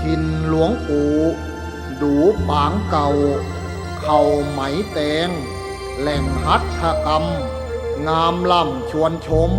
ทินหลวงปู่ดูปางเก่า เข่าไหมแตง แหล่งหัตถกรรม งามล่ำชวนชม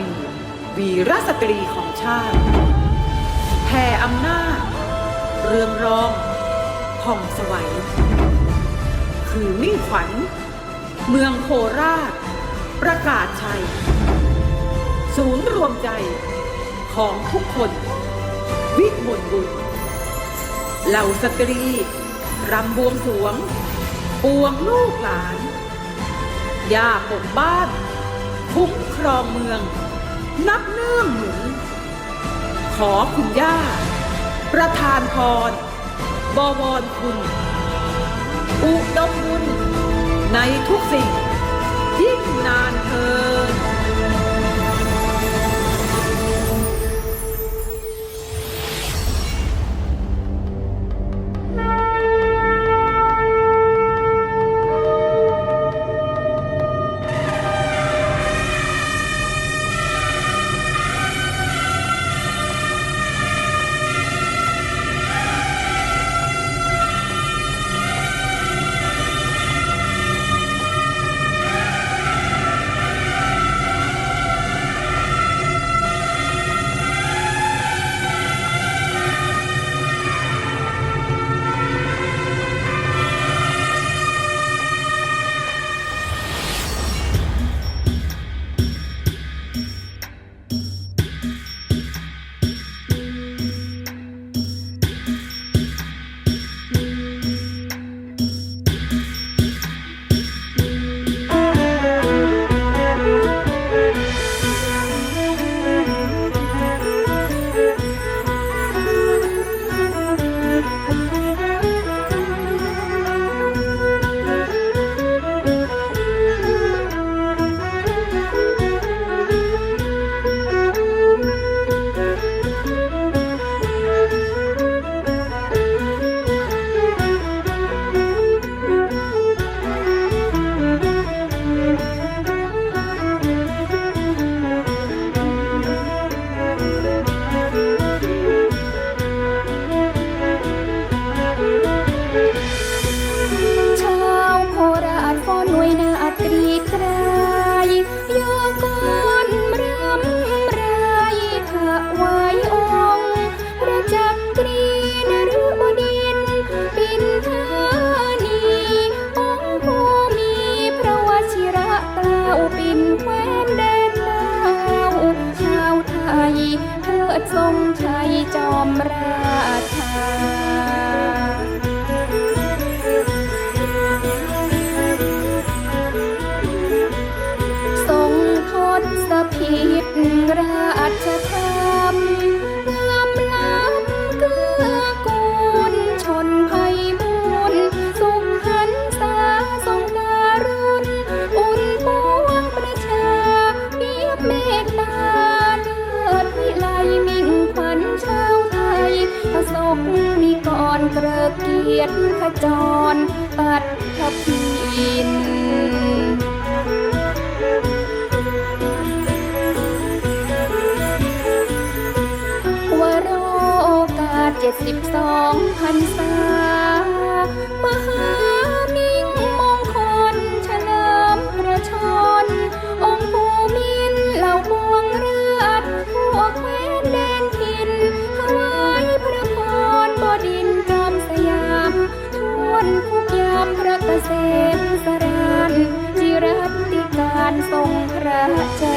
มี วีรสตรีของชาติแผ่อำนาจ เรืองรองผ่องสวัย คือมิ่งขวัญ เมืองโคราช ประกาศชัย ศูนย์รวมใจของทุกคน วิมลบุญ เหล่าสตรี รำบวงสวง ปวงลูกหลานย่าปกบ้าน คุ้มครองเมือง นับเนื่องหนุนขอคุณย่า ประธานพร บวรคุณ อุดมบุญในทุกสิ่ง ยิ่งนานเทิน ปันทพินวโรกาสเจ็ดสิบสองพันษาามพระเกษมสรานจิรัติการทรงพระเจ้า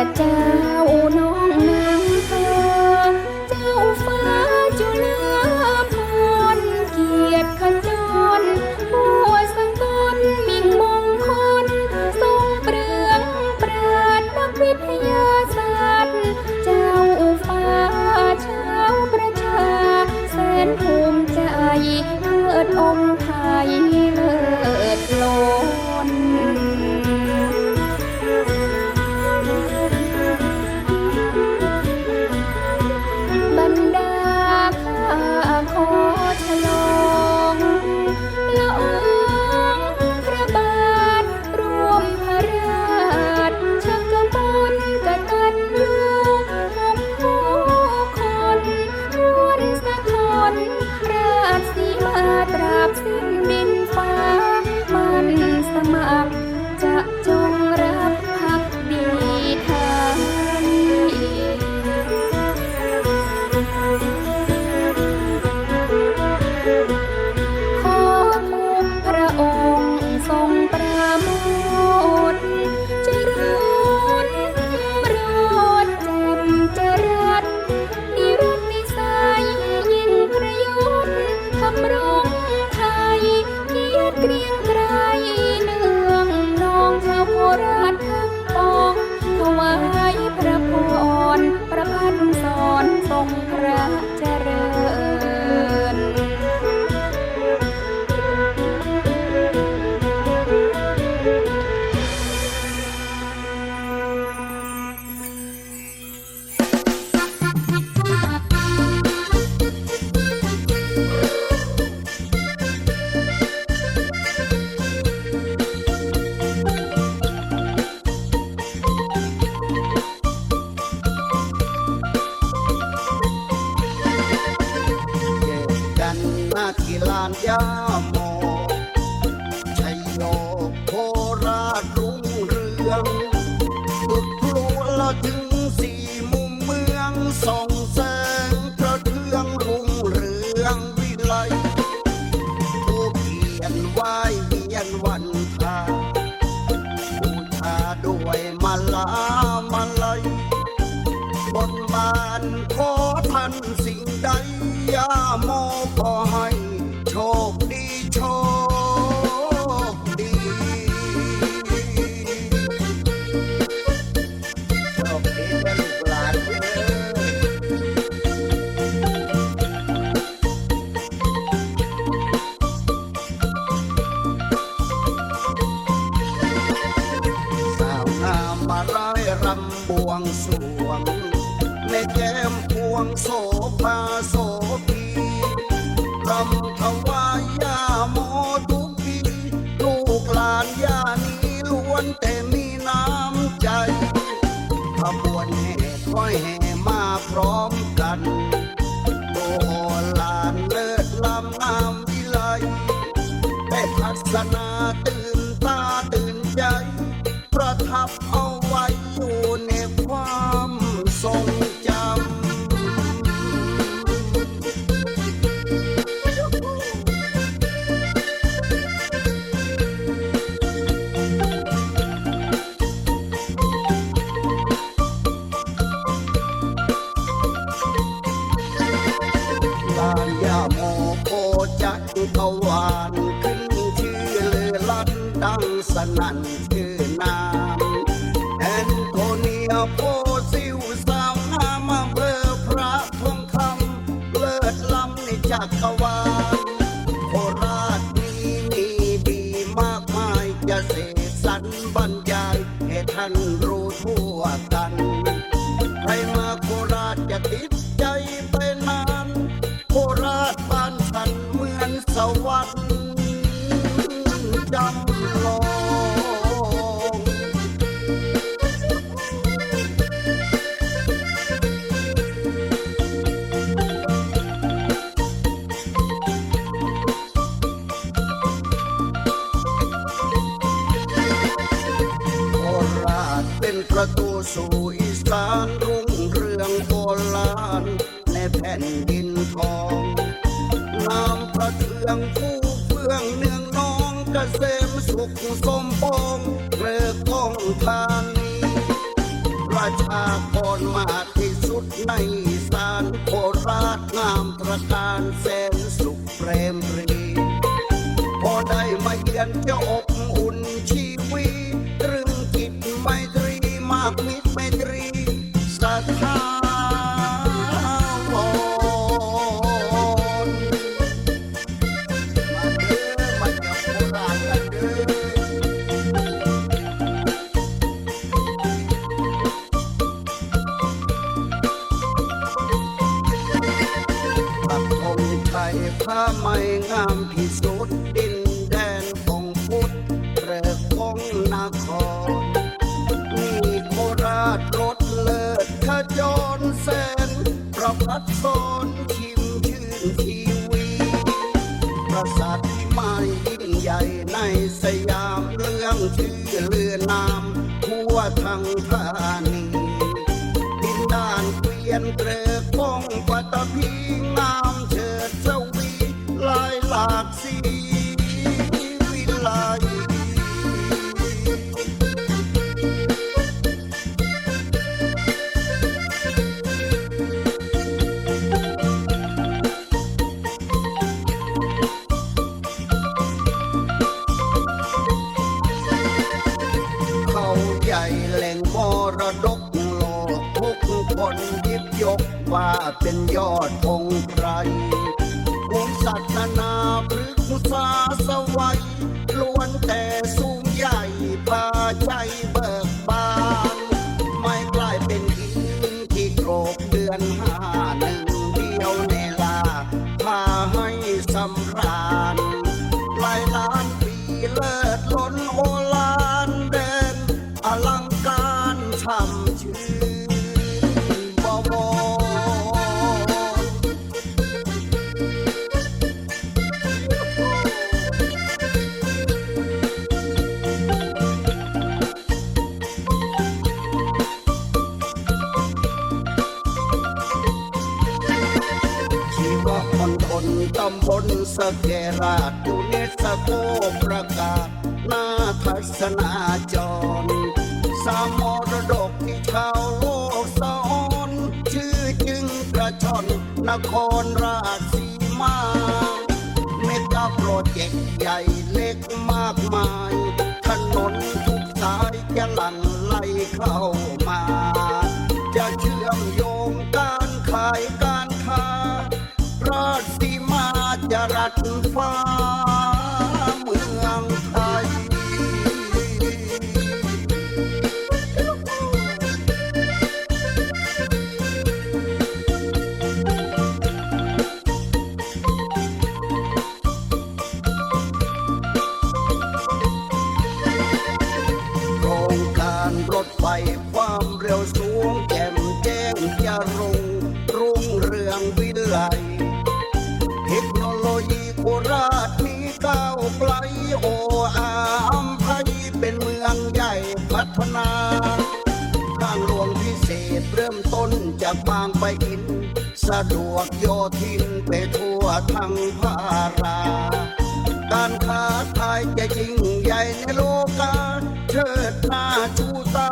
i don't ถึง เล็กแย้มพวงโสภาโส ตะวันขึ้นชื่อเลือลัดดังสนั่น so dark นคร ฒนาทางหลวงพิเศษเริ่มต้นจากบางไปะอิน สะดวกโยทินไปทั่วทั้งภารา การค้าขายจะยิ่งใหญ่ในโลกาเชิดหน้าชูตา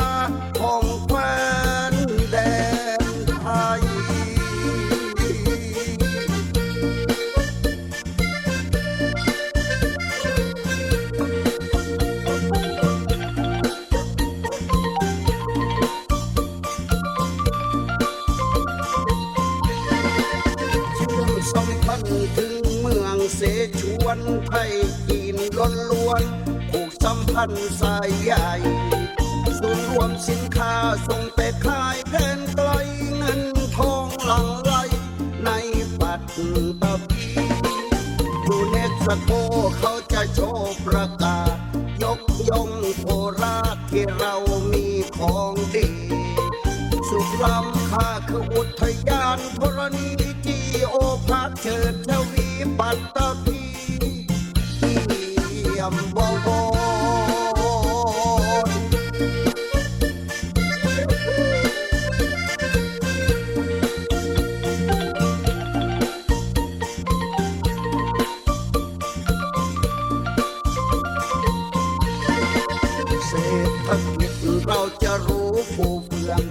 ไทยจีนล้วนล้วนๆผูกสัมพันธ์สายใหญ่ส่วนย์รวมสินค้าส่งไปขายแดนไกลเงินทองหลังไหลในปัตตพียูเนสโกเขาจะโชว์ประกาศ ยกย่องโคราชที่เรามีของดี สุดล้ำค่าคืออุทยานธรณีจีโอภาคเชิญทวีปัตตพี ปูเฟือง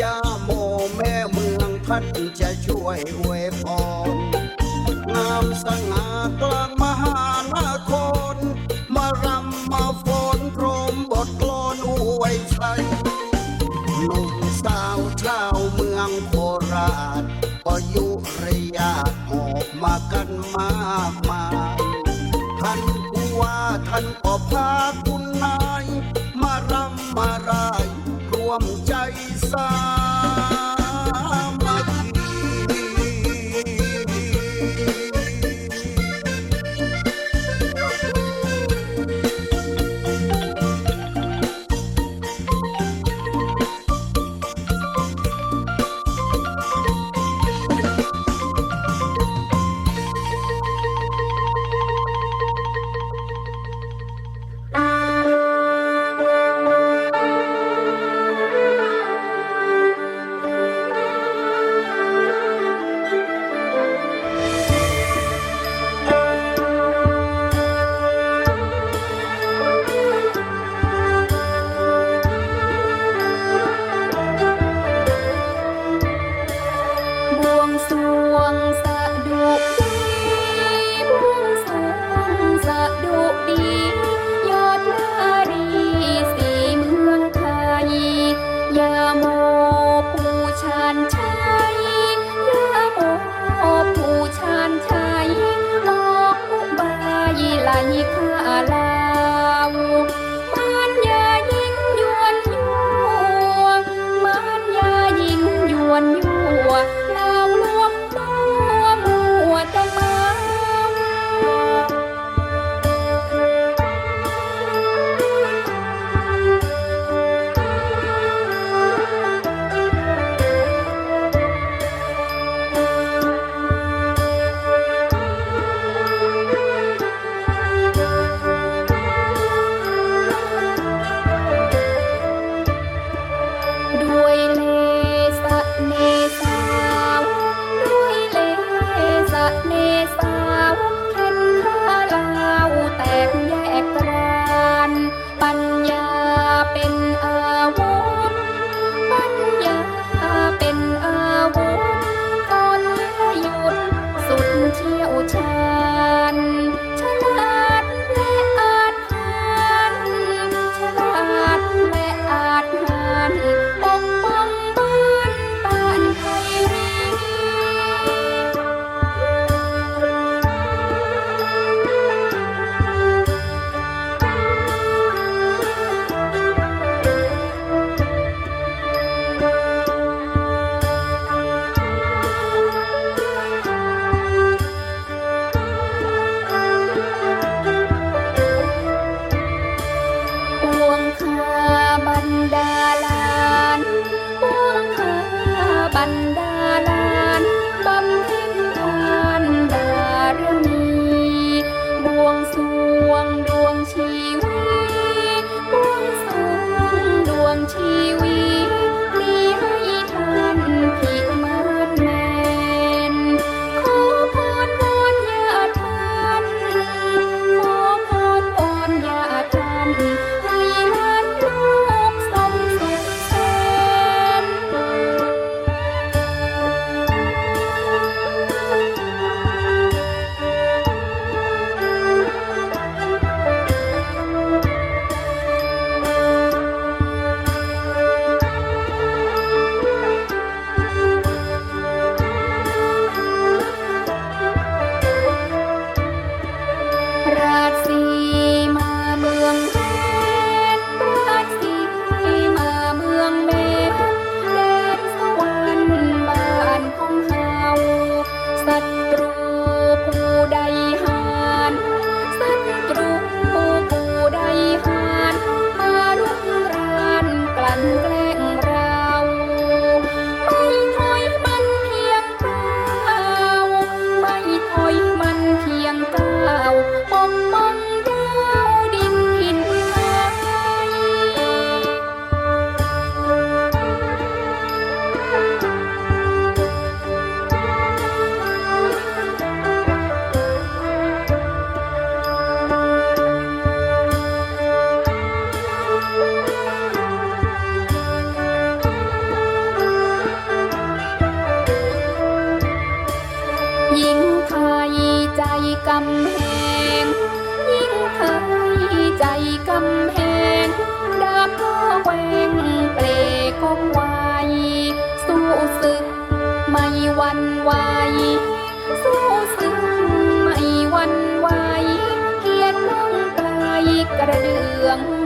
ย่าโมแม่เมืองท่านจะช่วยอวยพรงามสง่ากลาง กระเดื่อง